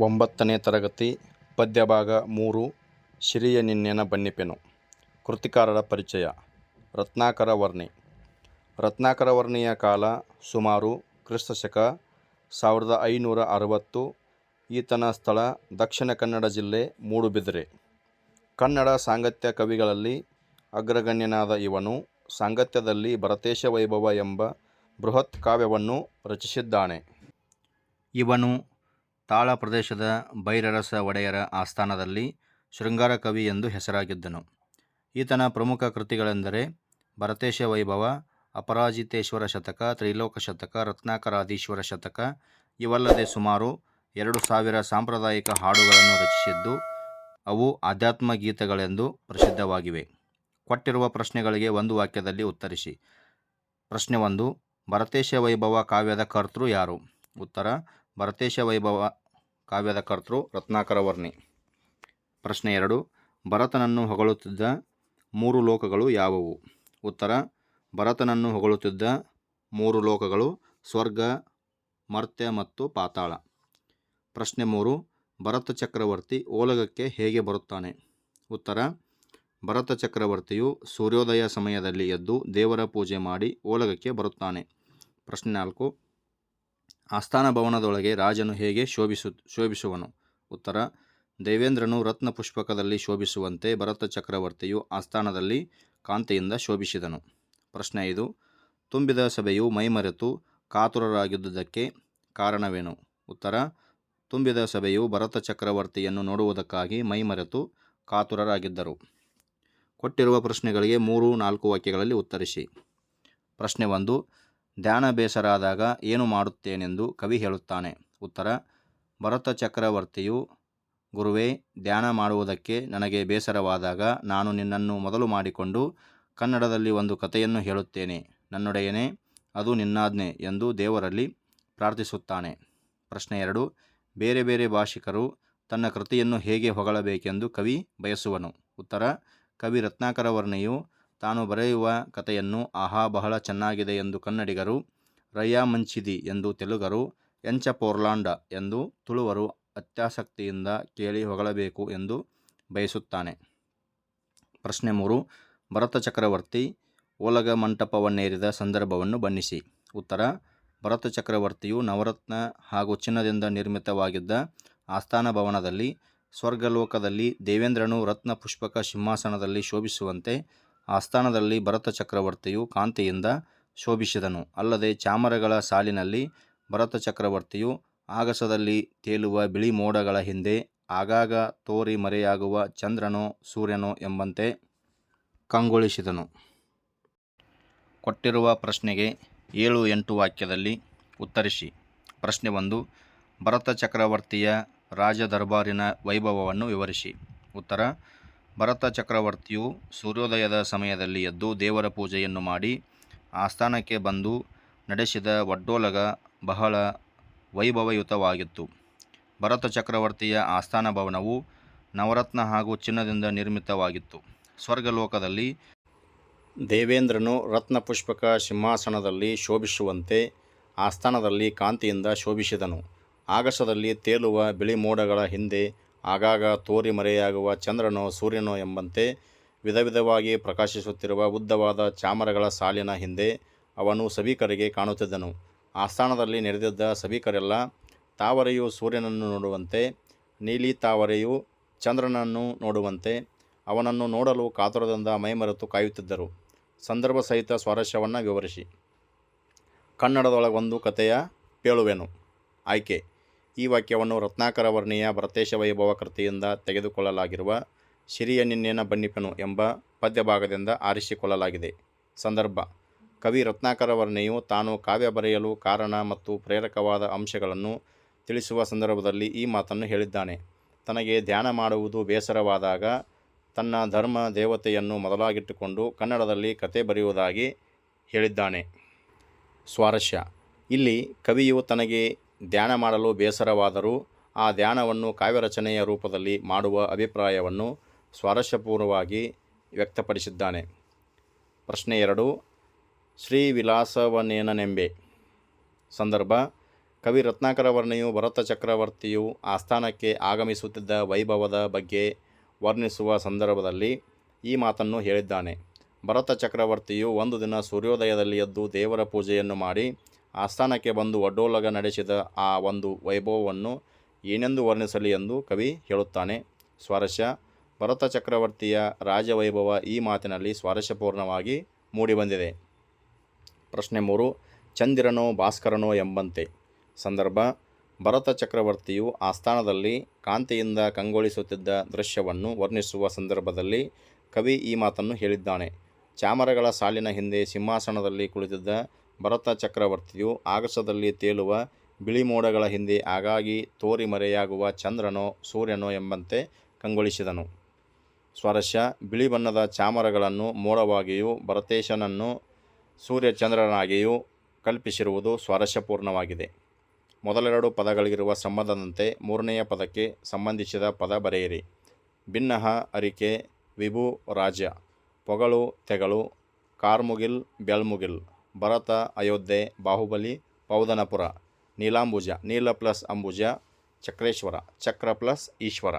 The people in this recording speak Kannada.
ಒಂಬತ್ತನೇ ತರಗತಿ, ಪದ್ಯಭಾಗ ಮೂರು, ಶಿರಿಯ ನಿನ್ನೆನ ಬನ್ನಿಪೆನು ಕೃತಿಕಾರರ ಪರಿಚಯ, ರತ್ನಾಕರ ವರ್ಣಿ. ರತ್ನಾಕರ ವರ್ಣಿಯ ಕಾಲ ಸುಮಾರು ಕ್ರಿಸ್ತಶಕ, ಸಾವಿರದ ಐನೂರ ಅರವತ್ತು, ಈತನ ಸ್ಥಳ ದಕ್ಷಿಣ ಕನ್ನಡ ಜಿಲ್ಲೆ ಮೂಡುಬಿದಿರೆ. ಕನ್ನಡ ಸಾಂಗತ್ಯ ಕವಿಗಳಲ್ಲಿ ಅಗ್ರಗಣ್ಯನಾದ ಇವನು ಸಾಂಗತ್ಯದಲ್ಲಿ ಭರತೇಶ ವೈಭವ ಎಂಬ ಬೃಹತ್ ಕಾವ್ಯವನ್ನು ರಚಿಸಿದ್ದಾನೆ. ಇವನು ತಾಳ ಪ್ರದೇಶದ ಬೈರರಸ ಒಡೆಯರ ಆಸ್ಥಾನದಲ್ಲಿ ಶೃಂಗಾರ ಕವಿ ಎಂದು ಹೆಸರಾಗಿದ್ದನು. ಈತನ ಪ್ರಮುಖ ಕೃತಿಗಳೆಂದರೆ ಭರತೇಶ ವೈಭವ, ಅಪರಾಜಿತೇಶ್ವರ ಶತಕ, ತ್ರೈಲೋಕ ಶತಕ, ರತ್ನಾಕರಾಧೀಶ್ವರ ಶತಕ, ಇವಲ್ಲದೆ ಸುಮಾರು ಎರಡು ಸಾವಿರ ಸಾಂಪ್ರದಾಯಿಕ ಹಾಡುಗಳನ್ನು ರಚಿಸಿದ್ದು, ಅವು ಆಧ್ಯಾತ್ಮ ಗೀತೆಗಳೆಂದು ಪ್ರಸಿದ್ಧವಾಗಿವೆ. ಕೊಟ್ಟಿರುವ ಪ್ರಶ್ನೆಗಳಿಗೆ ಒಂದು ವಾಕ್ಯದಲ್ಲಿ ಉತ್ತರಿಸಿ. ಪ್ರಶ್ನೆ ಒಂದು ಭರತೇಶ ವೈಭವ ಕಾವ್ಯದ ಕರ್ತೃ ಯಾರು? ಉತ್ತರ ಭರತೇಶ ವೈಭವ ಕಾವ್ಯದ ಕರ್ತೃ ರತ್ನಾಕರ ವರ್ಣಿ. ಪ್ರಶ್ನೆ ಎರಡು. ಭರತನನ್ನು ಹೊಗಳುತ್ತಿದ್ದ ಮೂರು ಲೋಕಗಳು ಯಾವುವು? ಉತ್ತರ. ಭರತನನ್ನು ಹೊಗಳುತ್ತಿದ್ದ ಮೂರು ಲೋಕಗಳು ಸ್ವರ್ಗ, ಮರ್ತ್ಯ ಮತ್ತು ಪಾತಾಳ. ಪ್ರಶ್ನೆ ಮೂರು. ಭರತ ಚಕ್ರವರ್ತಿ ಓಲಗಕ್ಕೆ ಹೇಗೆ ಬರುತ್ತಾನೆ? ಉತ್ತರ. ಭರತ ಚಕ್ರವರ್ತಿಯು ಸೂರ್ಯೋದಯ ಸಮಯದಲ್ಲಿ ಎದ್ದು ದೇವರ ಪೂಜೆ ಮಾಡಿ ಓಲಗಕ್ಕೆ ಬರುತ್ತಾನೆ. ಪ್ರಶ್ನೆ ನಾಲ್ಕು. ಆಸ್ಥಾನ ಭವನದೊಳಗೆ ರಾಜನು ಹೇಗೆ ಶೋಭಿಸು, ಶೋಭಿಸುವನು? ಉತ್ತರ, ದೇವೇಂದ್ರನು ರತ್ನ ಪುಷ್ಪಕದಲ್ಲಿ ಶೋಭಿಸುವಂತೆ ಭರತ ಚಕ್ರವರ್ತಿಯು ಆಸ್ಥಾನದಲ್ಲಿ ಕಾಂತಿಯಿಂದ ಶೋಭಿಸಿದನು. ಪ್ರಶ್ನೆ ಐದು, ತುಂಬಿದ ಸಭೆಯು ಮೈಮರೆತು ಕಾತುರರಾಗಿದ್ದುದಕ್ಕೆ ಕಾರಣವೇನು? ಉತ್ತರ, ತುಂಬಿದ ಸಭೆಯು ಭರತ ಚಕ್ರವರ್ತಿಯನ್ನು ನೋಡುವುದಕ್ಕಾಗಿ ಮೈಮರೆತು ಕಾತುರರಾಗಿದ್ದರು. ಕೊಟ್ಟಿರುವ ಪ್ರಶ್ನೆಗಳಿಗೆ ಮೂರು ನಾಲ್ಕು ವಾಕ್ಯಗಳಲ್ಲಿ ಉತ್ತರಿಸಿ. ಪ್ರಶ್ನೆ ಒಂದು ಧ್ಯಾನ ಬೇಸರಾದಾಗ ಏನು ಮಾಡುತ್ತೇನೆಂದು ಕವಿ ಹೇಳುತ್ತಾನೆ. ಉತ್ತರ, ಭರತ ಚಕ್ರವರ್ತಿಯು, ಗುರುವೇ, ಧ್ಯಾನ ಮಾಡುವುದಕ್ಕೆ ನನಗೆ ಬೇಸರವಾದಾಗ ನಾನು ನಿನ್ನನ್ನು ಮೊದಲು ಮಾಡಿಕೊಂಡು ಕನ್ನಡದಲ್ಲಿ ಒಂದು ಕಥೆಯನ್ನು ಹೇಳುತ್ತೇನೆ. ನನ್ನೊಡೆಯನೇ, ಅದು ನಿನ್ನಾಜ್ಞೆ ಎಂದು ದೇವರಲ್ಲಿ ಪ್ರಾರ್ಥಿಸುತ್ತಾನೆ. ಪ್ರಶ್ನೆ ಎರಡು, ಬೇರೆ ಬೇರೆ ಭಾಷಿಕರು ತನ್ನ ಕೃತಿಯನ್ನು ಹೇಗೆ ಹೊಗಳಬೇಕೆಂದು ಕವಿ ಬಯಸುವನು. ಉತ್ತರ, ಕವಿ ರತ್ನಾಕರ ವರ್ಣಿಯು ತಾನು ಬರೆಯುವ ಕಥೆಯನ್ನು, ಆಹಾ, ಬಹಳ ಚೆನ್ನಾಗಿದೆ ಎಂದು ಕನ್ನಡಿಗರು ರಯ್ಯಾ ಮಂಚಿದಿ ಎಂದು ತೆಲುಗರು, ಎಂಚ ಪೋರ್ಲಾಂಡ ಎಂದು ತುಳುವರು ಅತ್ಯಾಸಕ್ತಿಯಿಂದ ಕೇಳಿ ಹೊಗಳಬೇಕು ಎಂದು ಬಯಸುತ್ತಾನೆ. ಪ್ರಶ್ನೆ ಮೂರು, ಭರತ ಚಕ್ರವರ್ತಿ ಓಲಗ ಮಂಟಪವನ್ನೇರಿದ ಸಂದರ್ಭವನ್ನು ಬಣ್ಣಿಸಿ. ಉತ್ತರ, ಭರತ ಚಕ್ರವರ್ತಿಯು ನವರತ್ನ ಹಾಗೂ ಚಿನ್ನದಿಂದ ನಿರ್ಮಿತವಾಗಿದ್ದ ಆಸ್ಥಾನ ಭವನದಲ್ಲಿ, ಸ್ವರ್ಗಲೋಕದಲ್ಲಿ ದೇವೇಂದ್ರನು ರತ್ನ ಪುಷ್ಪಕ ಸಿಂಹಾಸನದಲ್ಲಿ ಶೋಭಿಸುವಂತೆ ಆಸ್ಥಾನದಲ್ಲಿ ಭರತ ಚಕ್ರವರ್ತಿಯು ಕಾಂತಿಯಿಂದ ಶೋಭಿಸಿದನು. ಅಲ್ಲದೆ ಚಾಮರಗಳ ಸಾಲಿನಲ್ಲಿ ಭರತ ಚಕ್ರವರ್ತಿಯು ಆಗಸದಲ್ಲಿ ತೇಲುವ ಬಿಳಿ ಮೋಡಗಳ ಹಿಂದೆ ಆಗಾಗ ತೋರಿ ಮರೆಯಾಗುವ ಚಂದ್ರನೋ ಸೂರ್ಯನೋ ಎಂಬಂತೆ ಕಂಗೊಳಿಸಿದನು. ಕೊಟ್ಟಿರುವ ಪ್ರಶ್ನೆಗೆ ಏಳು ಎಂಟು ವಾಕ್ಯದಲ್ಲಿ ಉತ್ತರಿಸಿ. ಪ್ರಶ್ನೆ ಒಂದು, ಭರತ ಚಕ್ರವರ್ತಿಯ ರಾಜ ದರ್ಬಾರಿನ ವೈಭವವನ್ನು ವಿವರಿಸಿ. ಉತ್ತರ ಭರತ ಚಕ್ರವರ್ತಿಯು ಸೂರ್ಯೋದಯದ ಸಮಯದಲ್ಲಿ ಎದ್ದು ದೇವರ ಪೂಜೆಯನ್ನು ಮಾಡಿ ಆಸ್ಥಾನಕ್ಕೆ ಬಂದು ನಡೆಸಿದ ಒಡ್ಡೋಲಗ ಬಹಳ ವೈಭವಯುತವಾಗಿತ್ತು. ಭರತ ಚಕ್ರವರ್ತಿಯ ಆಸ್ಥಾನ ಭವನವು ನವರತ್ನ ಹಾಗೂ ಚಿನ್ನದಿಂದ ನಿರ್ಮಿತವಾಗಿತ್ತು. ಸ್ವರ್ಗಲೋಕದಲ್ಲಿ ದೇವೇಂದ್ರನು ರತ್ನಪುಷ್ಪಕ ಸಿಂಹಾಸನದಲ್ಲಿ ಶೋಭಿಸುವಂತೆ ಆಸ್ಥಾನದಲ್ಲಿ ಕಾಂತಿಯಿಂದ ಶೋಭಿಸಿದನು. ಆಗಸದಲ್ಲಿ ತೇಲುವ ಬಿಳಿ ಮೋಡಗಳ ಹಿಂದೆ ಆಗಾಗ ತೋರಿ ಮರೆಯಾಗುವ ಚಂದ್ರನೋ ಸೂರ್ಯನೋ ಎಂಬಂತೆ ವಿಧ ವಿಧವಾಗಿ ಪ್ರಕಾಶಿಸುತ್ತಿರುವ ಉದ್ದವಾದ ಚಾಮರಗಳ ಸಾಲಿನ ಹಿಂದೆ ಅವನು ಸಭಿಕರಿಗೆ ಕಾಣುತ್ತಿದ್ದನು. ಆಸ್ಥಾನದಲ್ಲಿ ನೆರೆದಿದ್ದ ಸಭಿಕರೆಲ್ಲ ತಾವರೆಯು ಸೂರ್ಯನನ್ನು ನೋಡುವಂತೆ, ನೀಲಿ ತಾವರೆಯು ಚಂದ್ರನನ್ನು ನೋಡುವಂತೆ ಅವನನ್ನು ನೋಡಲು ಕಾತುರದಿಂದ ಮೈಮರೆತು ಕಾಯುತ್ತಿದ್ದರು. ಸಂದರ್ಭ ಸಹಿತ ಸ್ವಾರಸ್ಯವನ್ನು ವಿವರಿಸಿ. ಕನ್ನಡದೊಳಗೊಂದು ಕಥೆಯ ಪೇಳುವೆನು. ಆಯ್ಕೆ. ಈ ವಾಕ್ಯವನ್ನು ರತ್ನಾಕರ ವರ್ಣೀಯ ಭರತೇಶ ವೈಭವ ಕೃತಿಯಿಂದ ತೆಗೆದುಕೊಳ್ಳಲಾಗಿರುವ ಶಿರಿಯ ನಿನ್ನೆನ ಬನ್ನಿಪನು ಎಂಬ ಪದ್ಯಭಾಗದಿಂದ ಆರಿಸಿಕೊಳ್ಳಲಾಗಿದೆ. ಸಂದರ್ಭ. ಕವಿ ರತ್ನಾಕರ ವರ್ಣಿಯು ತಾನು ಕಾವ್ಯ ಬರೆಯಲು ಕಾರಣ ಮತ್ತು ಪ್ರೇರಕವಾದ ಅಂಶಗಳನ್ನು ತಿಳಿಸುವ ಸಂದರ್ಭದಲ್ಲಿ ಈ ಮಾತನ್ನು ಹೇಳಿದ್ದಾನೆ. ತನಗೆ ಧ್ಯಾನ ಮಾಡುವುದು ಬೇಸರವಾದಾಗ ತನ್ನ ಧರ್ಮ ದೇವತೆಯನ್ನು ಮೊದಲಾಗಿಟ್ಟುಕೊಂಡು ಕನ್ನಡದಲ್ಲಿ ಕತೆ ಬರೆಯುವುದಾಗಿ ಹೇಳಿದ್ದಾನೆ. ಸ್ವಾರಸ್ಯ. ಇಲ್ಲಿ ಕವಿಯು ತನಗೆ ಧ್ಯಾನ ಮಾಡಲು ಬೇಸರವಾದರೂ ಆ ಧ್ಯಾನವನ್ನು ಕಾವ್ಯರಚನೆಯ ರೂಪದಲ್ಲಿ ಮಾಡುವ ಅಭಿಪ್ರಾಯವನ್ನು ಸ್ವಾರಸ್ಯಪೂರ್ವವಾಗಿ ವ್ಯಕ್ತಪಡಿಸಿದ್ದಾನೆ. ಪ್ರಶ್ನೆ ಎರಡು. ಶ್ರೀ ವಿಲಾಸವನೇನನೆಂಬೆ ಸಂದರ್ಭ. ಕವಿ ರತ್ನಾಕರ ವರ್ಣೆಯು ಭರತ ಚಕ್ರವರ್ತಿಯು ಆಸ್ಥಾನಕ್ಕೆ ಆಗಮಿಸುತ್ತಿದ್ದ ವೈಭವದ ಬಗ್ಗೆ ವರ್ಣಿಸುವ ಸಂದರ್ಭದಲ್ಲಿ ಈ ಮಾತನ್ನು ಹೇಳಿದ್ದಾನೆ. ಭರತ ಚಕ್ರವರ್ತಿಯು ಒಂದು ದಿನ ಸೂರ್ಯೋದಯದಲ್ಲಿ ಎದ್ದು ದೇವರ ಪೂಜೆಯನ್ನು ಮಾಡಿ ಆಸ್ಥಾನಕ್ಕೆ ಬಂದು ಒಡ್ಡೋಲಗ ನಡೆಸಿದ ಆ ಒಂದು ವೈಭವವನ್ನು ಏನೆಂದು ವರ್ಣಿಸಲಿ ಎಂದು ಕವಿ ಹೇಳುತ್ತಾನೆ. ಸ್ವಾರಸ್ಯ. ಭರತ ಚಕ್ರವರ್ತಿಯ ರಾಜವೈಭವ ಈ ಮಾತಿನಲ್ಲಿ ಸ್ವಾರಸ್ಯಪೂರ್ಣವಾಗಿ ಮೂಡಿಬಂದಿದೆ. ಪ್ರಶ್ನೆ ಮೂರು. ಚಂದಿರನೋ ಭಾಸ್ಕರನೋ ಎಂಬಂತೆ. ಸಂದರ್ಭ. ಭರತ ಚಕ್ರವರ್ತಿಯು ಆಸ್ಥಾನದಲ್ಲಿ ಕಾಂತಿಯಿಂದ ಕಂಗೊಳಿಸುತ್ತಿದ್ದ ದೃಶ್ಯವನ್ನು ವರ್ಣಿಸುವ ಸಂದರ್ಭದಲ್ಲಿ ಕವಿ ಈ ಮಾತನ್ನು ಹೇಳಿದ್ದಾನೆ. ಚಾಮರಗಳ ಸಾಲಿನ ಹಿಂದೆ ಸಿಂಹಾಸನದಲ್ಲಿ ಕುಳಿತಿದ್ದ ಭರತ ಚಕ್ರವರ್ತಿಯು ಆಗಸದಲ್ಲಿ ತೇಲುವ ಬಿಳಿ ಮೋಡಗಳ ಹಿಂದೆ ಆಗಾಗಿ ತೋರಿ ಮರೆಯಾಗುವ ಚಂದ್ರನೋ ಸೂರ್ಯನೋ ಎಂಬಂತೆ ಕಂಗೊಳಿಸಿದನು. ಸ್ವರಶ ಬಿಳಿ ಬಣ್ಣದ ಚಾಮರಗಳನ್ನು ಮೋಡವಾಗಿಯೂ ಭರತೇಶನನ್ನು ಸೂರ್ಯಚಂದ್ರನಾಗಿಯೂ ಕಲ್ಪಿಸಿರುವುದು ಸ್ವಾರಸ್ಯಪೂರ್ಣವಾಗಿದೆ. ಮೊದಲೆರಡು ಪದಗಳಿಗಿರುವ ಸಂಬಂಧದಂತೆ ಮೂರನೆಯ ಪದಕ್ಕೆ ಸಂಬಂಧಿಸಿದ ಪದ ಬರೆಯಿರಿ. ಭಿನ್ನಹ ಅರಿಕೆ, ವಿಭು, ರಾಜ್ಯ. ಪೊಗಳು ತೆಗಳು ಕಾರ್ಮುಗಿಲ್ ಬೆಳ್ಮುಗಿಲ್ ಭರತ ಅಯೋಧ್ಯೆ ಬಾಹುಬಲಿ ಪೌದನಪುರ ನೀಲಾಂಬುಜ ನೀಲ ಪ್ಲಸ್ ಅಂಬುಜ ಚಕ್ರೇಶ್ವರ ಚಕ್ರ ಪ್ಲಸ್ ಈಶ್ವರ.